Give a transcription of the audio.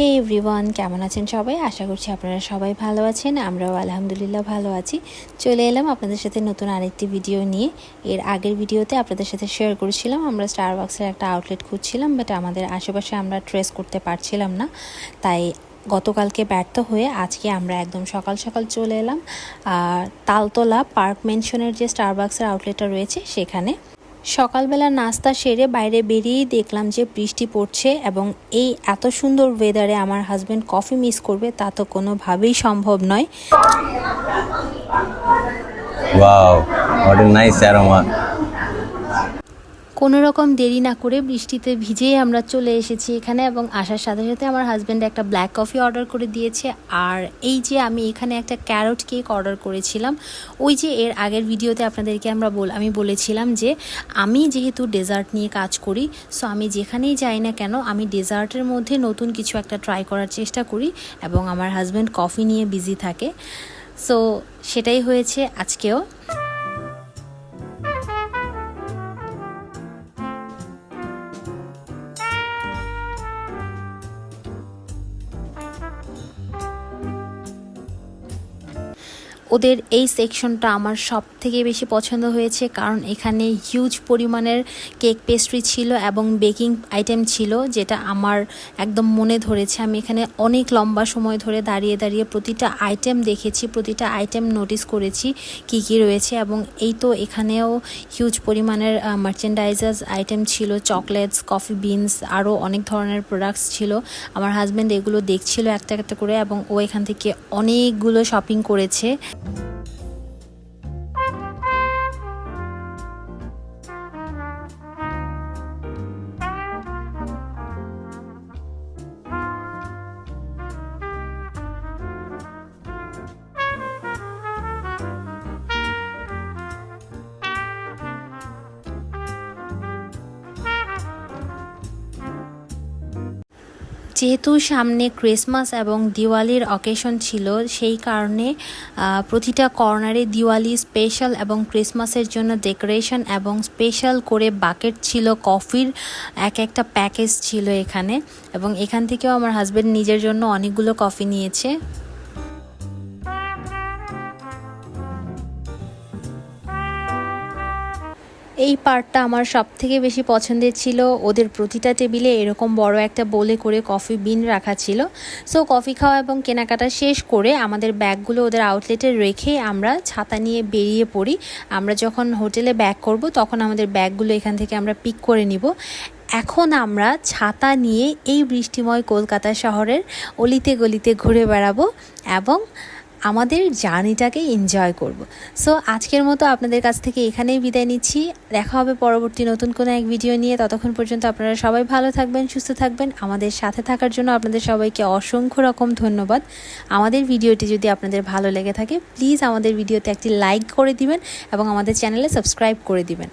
হে everyone কেমন আছেন সবাই? আশা করছি আপনারা সবাই ভালো আছেন, আমরাও আলহামদুলিল্লাহ ভালো আছি। চলে এলাম আপনাদের সাথে নতুন আরেকটি ভিডিও নিয়ে। এর আগের ভিডিওতে আপনাদের সাথে শেয়ার করেছিলাম, আমরা স্টারবাক্সের একটা আউটলেট খুঁজছিলাম বাট আমাদের আশেপাশে আমরা ট্রেস করতে পারছিলাম না। তাই গতকালকে ব্যর্থ হয়ে আজকে আমরা একদম সকাল সকাল চলে এলাম। আর তালতলা পার্ক মেনশনের যে স্টারবাক্সের আউটলেটটা রয়েছে, সেখানে সকালবেলা নাস্তা সেরে বাইরে বেরিয়েই দেখলাম যে বৃষ্টি পড়ছে এবং এই এত সুন্দর ওয়েদারে আমার হাজব্যান্ড কফি মিস করবে, তা তো কোনোভাবেই সম্ভব নয়. কোনো রকম দেরি না করে বৃষ্টিতে ভিজেই আমরা চলে এসেছি এখানে এবং আসার সাথে সাথে আমার হাজব্যান্ড একটা ব্ল্যাক কফি অর্ডার করে দিয়েছে। আর এই যে আমি এখানে একটা ক্যারট কেক অর্ডার করেছিলাম, ওই যে এর আগের ভিডিওতে আপনাদেরকে আমরা বল, আমি বলেছিলাম যে আমি যেহেতু ডেজার্ট নিয়ে কাজ করি সো আমি যেখানেই যাই না কেন আমি ডেজার্টের মধ্যে নতুন কিছু একটা ট্রাই করার চেষ্টা করি এবং আমার হাজব্যান্ড কফি নিয়ে বিজি থাকে। সো সেটাই হয়েছে আজকেও। ওদের এই সেকশনটা আমার সব থেকে বেশি পছন্দ হয়েছে কারণ এখানে হিউজ পরিমাণের কেক পেস্ট্রি ছিল এবং বেকিং আইটেম ছিল, যেটা আমার একদম মনে ধরেছে। আমি এখানে অনেক লম্বা সময় ধরে দাঁড়িয়ে দাঁড়িয়ে প্রতিটা আইটেম দেখেছি, প্রতিটা আইটেম নোটিস করেছি কি কি রয়েছে এবং এই তো এখানেও হিউজ পরিমাণের মার্চেন্ডাইজার্স আইটেম ছিল চকলেটস কফি বিনস আরও অনেক ধরনের প্রোডাক্টস ছিল। আমার হাজব্যান্ড এগুলো দেখছিল একটা একটা করে এবং ও এখান থেকে অনেকগুলো শপিং করেছে। Thank you. যেহেতু সামনে ক্রিসমাস এবং দিওয়ালির অকেশন ছিল, সেই কারণে প্রতিটা কর্নারে দিওয়ালি স্পেশাল এবং ক্রিসমাসের জন্য ডেকোরেশন এবং স্পেশাল করে বাকেট ছিল কফির এক একটা প্যাকেজ ছিল এখানে। এবং এখান থেকেও আমার হাজব্যান্ড নিজের জন্য অনেকগুলো কফি নিয়েছে। এই পার্টটা আমার সব থেকে বেশি পছন্দের ছিল। ওদের প্রতিটা টেবিলে এরকম বড় একটা বলে করে কফি বিন রাখা ছিল। সো কফি খাওয়া এবং কেনাকাটা শেষ করে আমাদের ব্যাগগুলো ওদের আউটলেটে রেখে আমরা ছাতা নিয়ে বেরিয়ে পড়ি। আমরা যখন হোটেলে ব্যাক করব তখন আমাদের ব্যাগগুলো এখান থেকে আমরা পিক করে নিব। এখন আমরা ছাতা নিয়ে এই বৃষ্টিময় কলকাতা শহরের অলিতে গলিতে ঘুরে বেড়াবো এবং আমাদের জার্নিটাকে এনজয় করব। সো আজকের মতো আপনাদের কাছ থেকে এখানেই বিদায় নিচ্ছি। দেখা হবে পরবর্তী নতুন কোনো এক ভিডিও নিয়ে। ততক্ষণ পর্যন্ত আপনারা সবাই ভালো থাকবেন, সুস্থ থাকবেন। আমাদের সাথে থাকার জন্য আপনাদের সবাইকে অসংখ্য রকম ধন্যবাদ। আমাদের ভিডিওটি যদি আপনাদের ভালো লেগে থাকে প্লিজ আমাদের ভিডিওতে একটি লাইক করে দিবেন এবং আমাদের চ্যানেলে সাবস্ক্রাইব করে দিবেন।